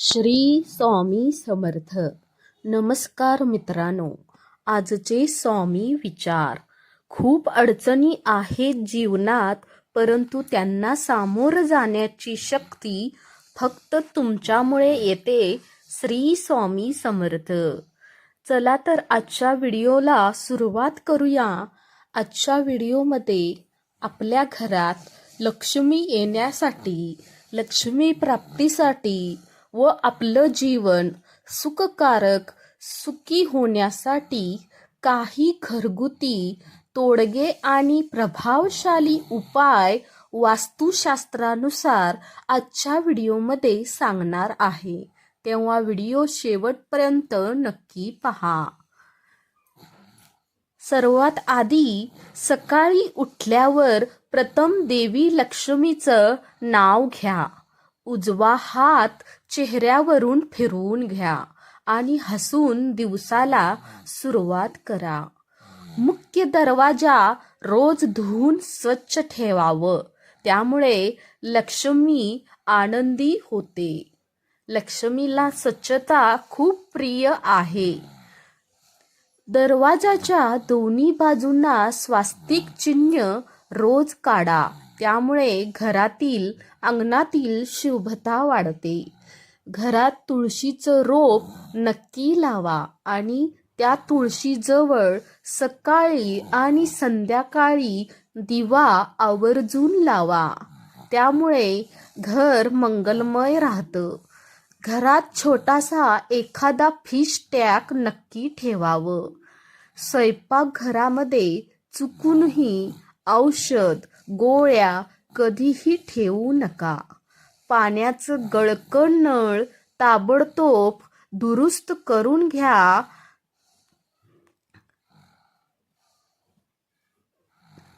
श्री स्वामी समर्थ. नमस्कार मित्रांनो आजचे स्वामी विचार. खूप अडचणी आहेत जीवनात परंतु त्यांना सामोरं जाण्याची शक्ती फक्त तुमच्यामुळे येते श्री स्वामी समर्थ. चला तर आजच्या व्हिडिओला सुरुवात करूया. आजच्या व्हिडिओमध्ये आपल्या घरात लक्ष्मी येण्यासाठी लक्ष्मी प्राप्तीसाठी व आपलं जीवन सुखकारक सुखी होण्यासाठी काही घरगुती तोडगे आणि प्रभावशाली उपाय वास्तुशास्त्रानुसार आजच्या व्हिडिओमध्ये सांगणार आहे. तेव्हा व्हिडिओ शेवटपर्यंत नक्की पहा. सर्वात आधी सकाळी उठल्यावर प्रथम देवी लक्ष्मीचं नाव घ्या. उजवा हात चेहऱ्यावरून फिरवून घ्या आणि हसून दिवसाला सुरुवात करा. मुख्य दरवाजा रोज धुवून स्वच्छ ठेवावं. त्यामुळे लक्ष्मी आनंदी होते. लक्ष्मीला स्वच्छता खूप प्रिय आहे. दरवाजाच्या दोन्ही बाजूंना स्वास्तिक चिन्ह रोज काढा. त्यामुळे घरातील अंगणातील शुभता वाढते. घरात तुळशीचं रोप नक्की लावा आणि त्या तुळशीजवळ सकाळी आणि संध्याकाळी दिवा आवर्जून लावा. त्यामुळे घर मंगलमय राहतं. घरात छोटासा एखादा फिश टॅक नक्की ठेवावं. स्वयंपाकघरामध्ये चुकूनही औषध गोळ्या कधीही ठेवू नका. पाण्याचं गळकण नळ ताबडतोब दुरुस्त करून घ्या.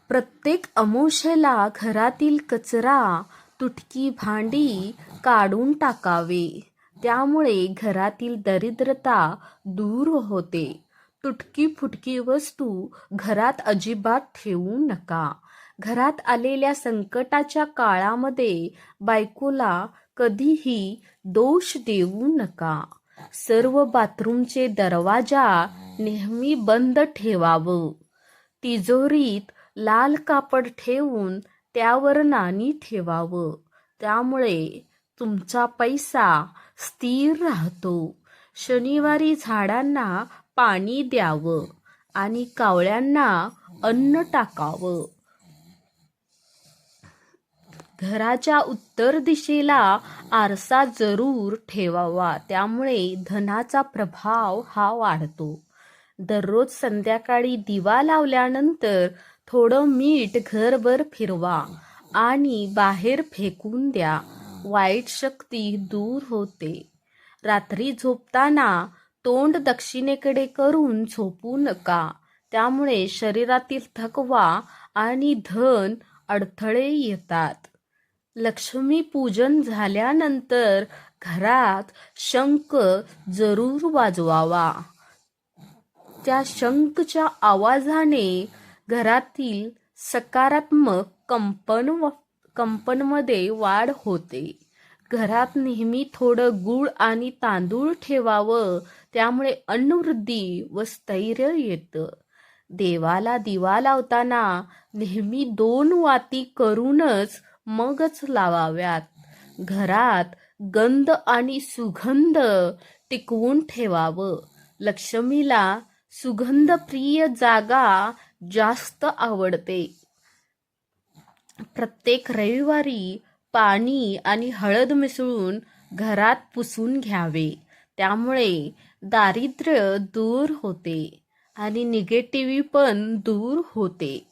प्रत्येक अमोशेला घरातील कचरा तुटकी भांडी काढून टाकावे. त्यामुळे घरातील दरिद्रता दूर होते. तुटकी फुटकी वस्तू घरात अजिबात ठेवू नका. घरात आलेल्या संकटाच्या काळामध्ये बायकोला कधीही दोष देऊ नका. सर्व बाथरूमचे दरवाजा नेहमी बंद ठेवावं. तिजोरीत लाल कापड ठेवून त्यावर नाणी ठेवावं. त्यामुळे तुमचा पैसा स्थिर राहतो. शनिवारी झाडांना पाणी द्यावं आणि कावळ्यांना अन्न टाकावं. घराच्या उत्तर दिशेला आरसा जरूर ठेवावा. त्यामुळे धनाचा प्रभाव हा वाढतो. दररोज संध्याकाळी दिवा लावल्यानंतर थोडं मीठ घरभर फिरवा आणि बाहेर फेकून द्या. वाईट शक्ती दूर होते. रात्री झोपताना तोंड दक्षिणेकडे करून झोपू नका. त्यामुळे शरीरातील थकवा आणि धन अडथळे येतात. लक्ष्मीपूजन झाल्यानंतर घरात शंख जरूर वाजवावा. त्या शंखच्या आवाजाने घरातील सकारात्मक कंपन व कंपनमध्ये वाढ होते. घरात नेहमी थोडं गूळ आणि तांदूळ ठेवावं त्यामुळे अन्नवृद्धी व स्थैर्य येतं. देवाला दिवा लावताना नेहमी दोन वाती करूनच मगच लावाव्यात. घरात गंध आणि सुगंध टिकवून ठेवावं. लक्ष्मीला सुगंधप्रिय जागा जास्त आवडते. प्रत्येक रविवारी पाणी आणि हळद मिसळून घरात पुसून घ्यावे. त्यामुळे दारिद्र्य दूर होते आणि निगेटिव्ही पण दूर होते.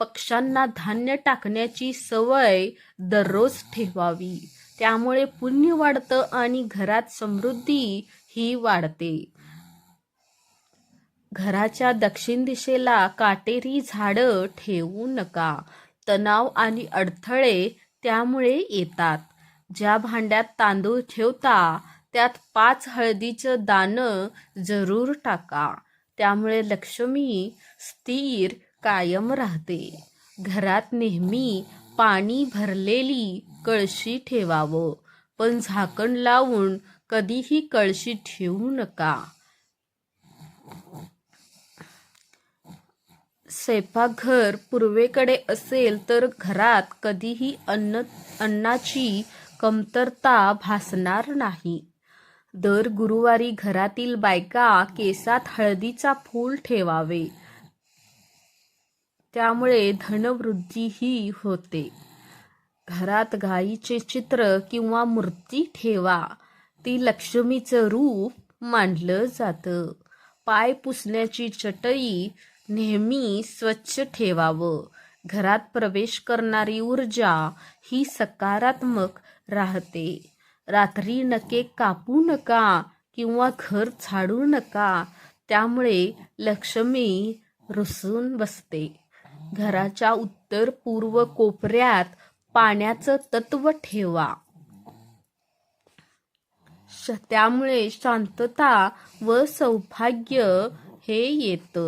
पक्ष्यांना धान्य टाकण्याची सवय दररोज ठेवावी. त्यामुळे पुण्य वाढतं आणि घरात समृद्धी ही वाढते. घराच्या दक्षिण दिशेला काटेरी झाडं ठेवू नका. तणाव आणि अडथळे त्यामुळे येतात. ज्या भांड्यात तांदूळ ठेवता त्यात पाच हळदीचं दाणं जरूर टाका. त्यामुळे लक्ष्मी स्थिर कायम राहते. घरात नेहमी पाणी भरलेली कळशी ठेवावं. पण झाकण लावून कधीही कळशी ठेवू नका. स्वयंपाकघर पूर्वेकडे असेल तर घरात कधीही अन्न अन्नाची कमतरता भासणार नाही. दर गुरुवारी घरातील बायका केसात हळदीचा फूल ठेवावे. त्यामुळे धनवृद्धीही होते. घरात गायीचे चित्र किंवा मूर्ती ठेवा. ती लक्ष्मीचं रूप मानलं जातं. पाय पुसण्याची चटई नेहमी स्वच्छ ठेवावं. घरात प्रवेश करणारी ऊर्जा ही सकारात्मक राहते. रात्री नके कापू नका किंवा घर झाडू नका. त्यामुळे लक्ष्मी रुसून बसते. घराच्या उत्तर पूर्व कोपऱ्यात पाण्याचं तत्व ठेवा. श- त्यामुळे शांतता व सौभाग्य हे येत.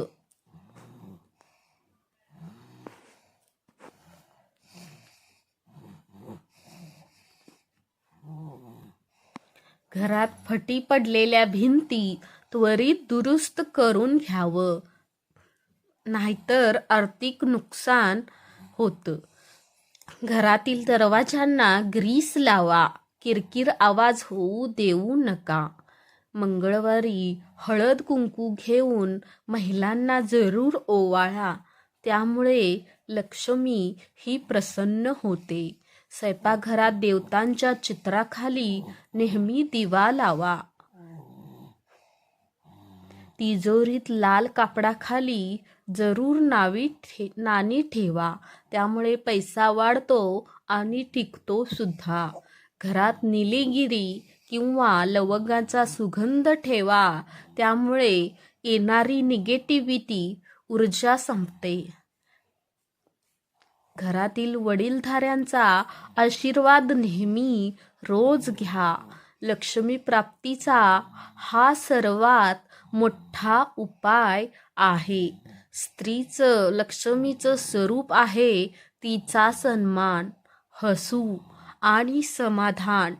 घरात फटी पडलेल्या भिंती त्वरित दुरुस्त करून घ्यावं. नाहीतर आर्थिक नुकसान होतं. घरातील दरवाजांना ग्रीस लावा किरकिर आवाज होऊ देऊ नका. मंगळवारी हळद कुंकू घेऊन महिलांना जरूर ओवाळा त्यामुळे लक्ष्मी ही प्रसन्न होते. स्वयंपाकघरात देवतांच्या चित्राखाली नेहमी दिवा लावा. तिजोरीत लाल कापडाखाली जरूर नावी ठे नाणी ठेवा. त्यामुळे पैसा वाढतो आणि टिकतो सुद्धा. घरात निलीगिरी किंवा लवंगाचा सुगंध ठेवा. त्यामुळे येणारी निगेटिव्हिटी ऊर्जा संपते. घरातील वडीलधाऱ्यांचा आशीर्वाद नेहमी रोज घ्या. लक्ष्मी प्राप्तीचा हा सर्वात मोठा उपाय आहे. स्त्रीचं लक्ष्मीचं स्वरूप आहे तिचा सन्मान हसू आणि समाधान.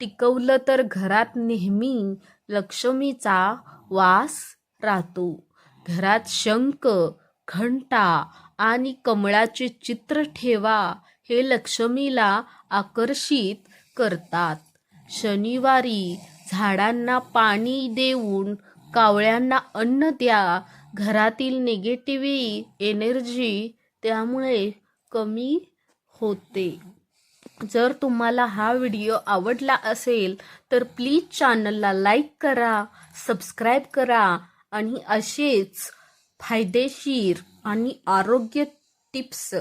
टिकवलं तर घरात नेहमी लक्ष्मीचा वास राहतो. घरात शंख घंटा आणि कमळाचे चित्र ठेवा हे लक्ष्मीला आकर्षित करतात. शनिवारी झाडांना पाणी देऊन कावळ्यांना अन्न द्या घरातील निगेटिव्ही एनर्जी त्यामुळे कमी होते. जर तुम्हाला हा व्हिडिओ आवडला असेल तर प्लीज चॅनलला लाईक करा सबस्क्राईब करा आणि असेच फायदेशीर आणि आरोग्य टिप्स